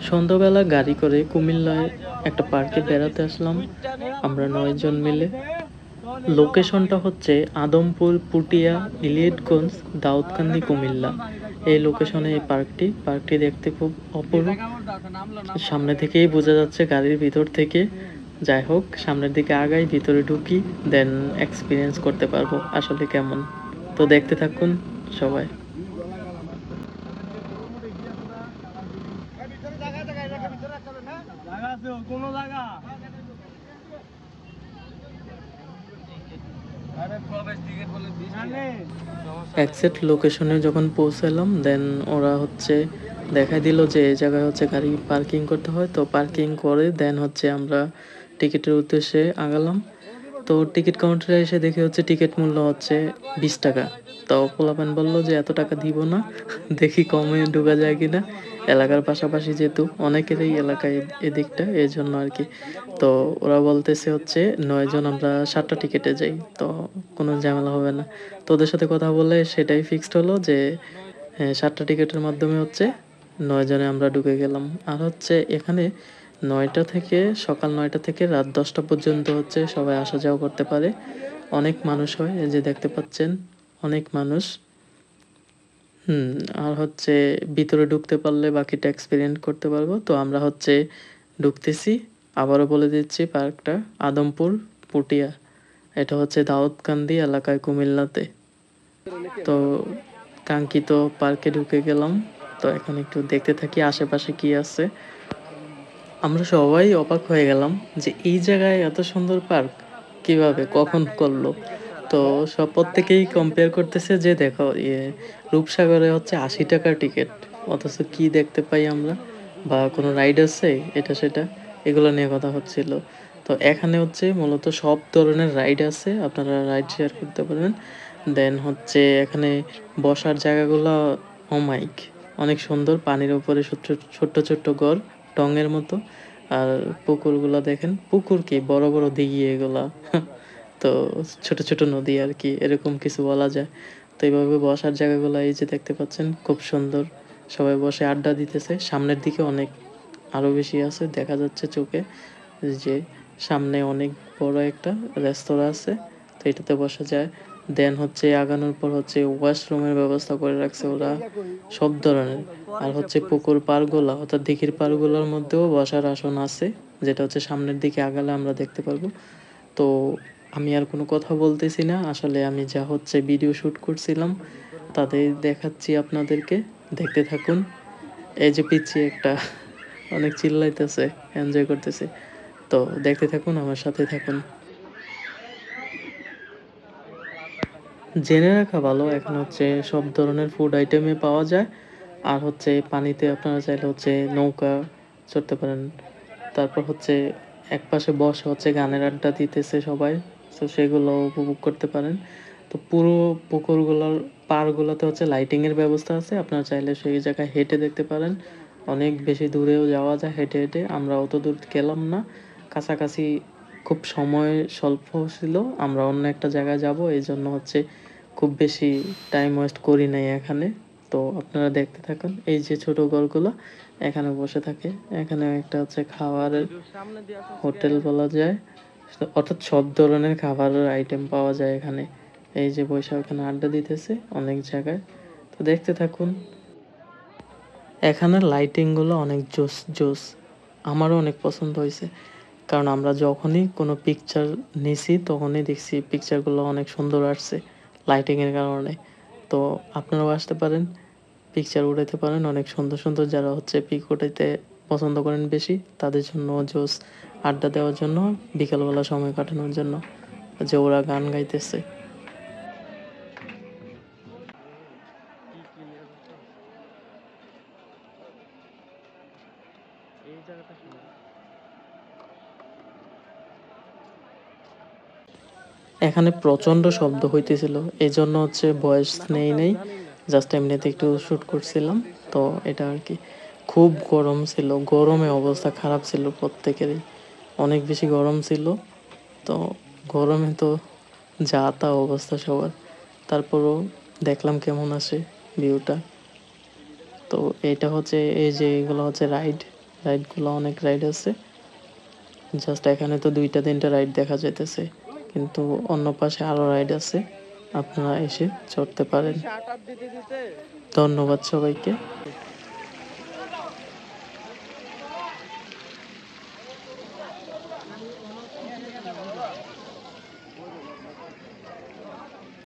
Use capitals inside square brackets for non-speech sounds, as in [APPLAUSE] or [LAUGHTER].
সন্ধ্যাবেলা গাড়ি করে কুমিল্লায় একটা পার্কে বেড়াতে আসলাম। আমরা নয়জন মিলে। লোকেশনটা হচ্ছে আদমপুর, পুটিয়া, ইলিয়েটগঞ্জ, দাউদকান্দি, কুমিল্লা। এই লোকেশনে এই পার্কটি। পার্কটি দেখতে খুব অপূর্ব সামনে থেকেই বোঝা যাচ্ছে গাড়ির ভিতর থেকে। যাই হোক, সামনের দিকে আগাই, ভিতরে ঢুকি দেন এক্সপিরিয়েন্স করতে পারব। আসলে কেমন? তো দেখতে থাকুন সবাই। জায়গা আছে কোনো জায়গা? এক্সাক্ট লোকেশনে যখন পৌঁছালাম দেন ওরা হচ্ছে দেখা দিল যে এই জায়গায় হচ্ছে গাড়ি পার্কিং করতে হয়। তো পার্কিং করে দেন হচ্ছে আমরা টিকিটের উদ্দেশ্যে আগালাম। তো টিকিট কাউন্টারে এসে দেখে হচ্ছে টিকিট মূল্য হচ্ছে বিশ টাকা। তো পোলাপান বলল যে এত টাকা দিব না দেখি কমে ঢোকা যায় কিনা। এলাকার পাশাপাশি যেহেতু অনেকেরই এলাকায় এদিকটা এই জন্য আর কি। তো ওরা বলতেছে হচ্ছে নয়জন আমরা সাতটা টিকিটে যাই তো কোনো ঝামেলা হবে না। তো ওদের সাথে কথা বলে সেটাই ফিক্সড হলো যে হ্যাঁ, সাতটা টিকিটের মাধ্যমে হচ্ছে নয়জনে আমরা ঢুকে গেলাম। আর হচ্ছে এখানে নয়টা থেকে সকাল নয়টা থেকে রাত দশটা পর্যন্ত হচ্ছে সবাই আসা যাওয়া করতে পারে। অনেক মানুষ হয় যে দেখতে পাচ্ছেন অনেক মানুষ। হুম, আর হচ্ছে ভিতরে ঢুকতে পারলে বাকিটা এক্সপেরিয়েন্ট করতে পারব। তো আমরা হচ্ছে ঢুকতেছি, আবারও বলে দিচ্ছি পার্কটা, আদমপুর, পুটিয়া। এটা হচ্ছে দাউদকান্দি এলাকায় কুমিল্লাতে। তো কাঙ্ক্ষিত পার্কে ঢুকে গেলাম। তো এখন একটু দেখতে থাকি আশেপাশে কি আছে। আমরা সবাই অবাক হয়ে গেলাম যে এই জায়গায় এত সুন্দর পার্ক, কীভাবে, কখন করল? তো সব প্রত্যেকেই কম্পেয়ার করতেছে যে দেখো ইয়ে রূপসাগরে হচ্ছে আশি টাকার টিকিট অথচ কি দেখতে পাই আমরা? বা কোনো রাইড আছে, এটা সেটা? এগুলো নিয়ে কথা হচ্ছিল। তো এখানে হচ্ছে মূলত সব ধরনের রাইড আছে, আপনারা রাইড শেয়ার করতে পারবেন। দেন হচ্ছে এখানে বসার জায়গাগুলো অমাইক অনেক সুন্দর, পানির উপরে ছোট্ট ছোট্ট ঘর, টঙের মতো। আর পুকুরগুলো দেখেন, পুকুর কি? বড় বড় দিঘি এগুলা। [LAUGHS] তো ছোট ছোট নদী আর কি, এরকম কিছু বলা যায়। তো এইভাবে বসার জায়গাগুলো এই যে দেখতে পাচ্ছেন, খুব সুন্দর। সবাই বসে আড্ডা দিতেছে। সামনের দিকে অনেক আরও বেশি আছে, দেখা যাচ্ছে চোখে যে সামনে অনেক বড় একটা রেস্তোরাঁ আছে। তো এটাতে বসা যায়। দেন হচ্ছে আগানোর পর হচ্ছে ওয়াশরুমের ব্যবস্থা করে রাখছে ওরা সব ধরনের। আর হচ্ছে পুকুর পাড়গুলা, অর্থাৎ দিঘির পাড়গুলোর মধ্যেও বসার আসন আছে, যেটা হচ্ছে সামনের দিকে আগালে আমরা দেখতে পারব। তো আমি আর কোনো কথা বলতেছি না। আসলে আমি যা হচ্ছে ভিডিও শ্যুট করছিলাম তাদের দেখাচ্ছি আপনাদেরকে। দেখতে থাকুন। এই যে পিচ্ছি একটা, অনেক চিল্লাইতেছে এনজয় করতেছে। তো দেখতে থাকুন, আমার সাথে থাকুন। জেনে রাখা ভালো, এখন হচ্ছে সব ধরনের ফুড আইটেমে পাওয়া যায়। আর হচ্ছে পানিতে আপনারা চাইলে হচ্ছে নৌকা চড়তে পারেন। তারপর হচ্ছে এক পাশে বসে হচ্ছে গানের আড্ডা দিতেছে সবাই। তো সেগুলো উপভোগ করতে পারেন। তো পুরো পুকুরগুলোর পাড়গুলোতে হচ্ছে লাইটিংয়ের ব্যবস্থা আছে। আপনারা চাইলে সেই জায়গায় হেঁটে দেখতে পারেন। অনেক বেশি দূরেও যাওয়া যায় হেঁটে হেঁটে। আমরা অত দূর গেলাম না। কাছাকাছি খুব সময় স্বল্প ছিল। আমরা অন্য একটা জায়গায় যাব। এই জন্য হচ্ছে খুব বেশি টাইম ওয়েস্ট করি নাই এখানে। তো আপনারা দেখতে থাকুন। এই যে ছোট ঘরগুলো এখানে বসে থাকে। এখানে একটা হচ্ছে খাবারের হোটেল বলা যায়। অর্থাৎ সব ধরনের খাবারের আইটেম পাওয়া যায় এখানে। এই যে বৈশা ওখানে আড্ডা দিতেছে অনেক জায়গায়। তো দেখতে থাকুন। এখানের লাইটিংগুলো অনেক জোস জোস। আমারও অনেক পছন্দ হয়েছে। কারণ আমরা যখনই কোনো পিকচার নিছি, তখনই দেখছি পিকচারগুলো অনেক সুন্দর আসছে লাইটিংয়ের কারণে। তো আপনারাও আসতে পারেন পিকচার উঠাইতে পারেন। অনেক সুন্দর সুন্দর যারা হচ্ছে পিক উঠাইতে পছন্দ করেন বেশি, তাদের জন্য জোস আড্ডা দেওয়ার জন্য, বিকালবেলা সময় কাটানোর জন্য যে ওরা গান গাইতেছে। এখানে প্রচণ্ড শব্দ হইতেছিল এই জন্য হচ্ছে ভয়েস নেই নেই। জাস্ট এমনিতে একটু শ্যুট করছিলাম, তো এটা আর কি। খুব গরম ছিল, গরমে অবস্থা খারাপ ছিল প্রত্যেকেরই। অনেক বেশি গরম ছিল, তো গরমে তো যা তা অবস্থা সবার। তারপরও দেখলাম কেমন আসে ভিউটা তো এটা হচ্ছে, এই যে এগুলো হচ্ছে রাইড রাইডগুলো অনেক রাইড আছে। জাস্ট এখানে তো দুইটা তিনটা রাইড দেখা যাইতেছে, কিন্তু অন্য পাশে আরও রাইড আছে। আপনারা এসে চড়তে পারেন। ধন্যবাদ সবাইকে।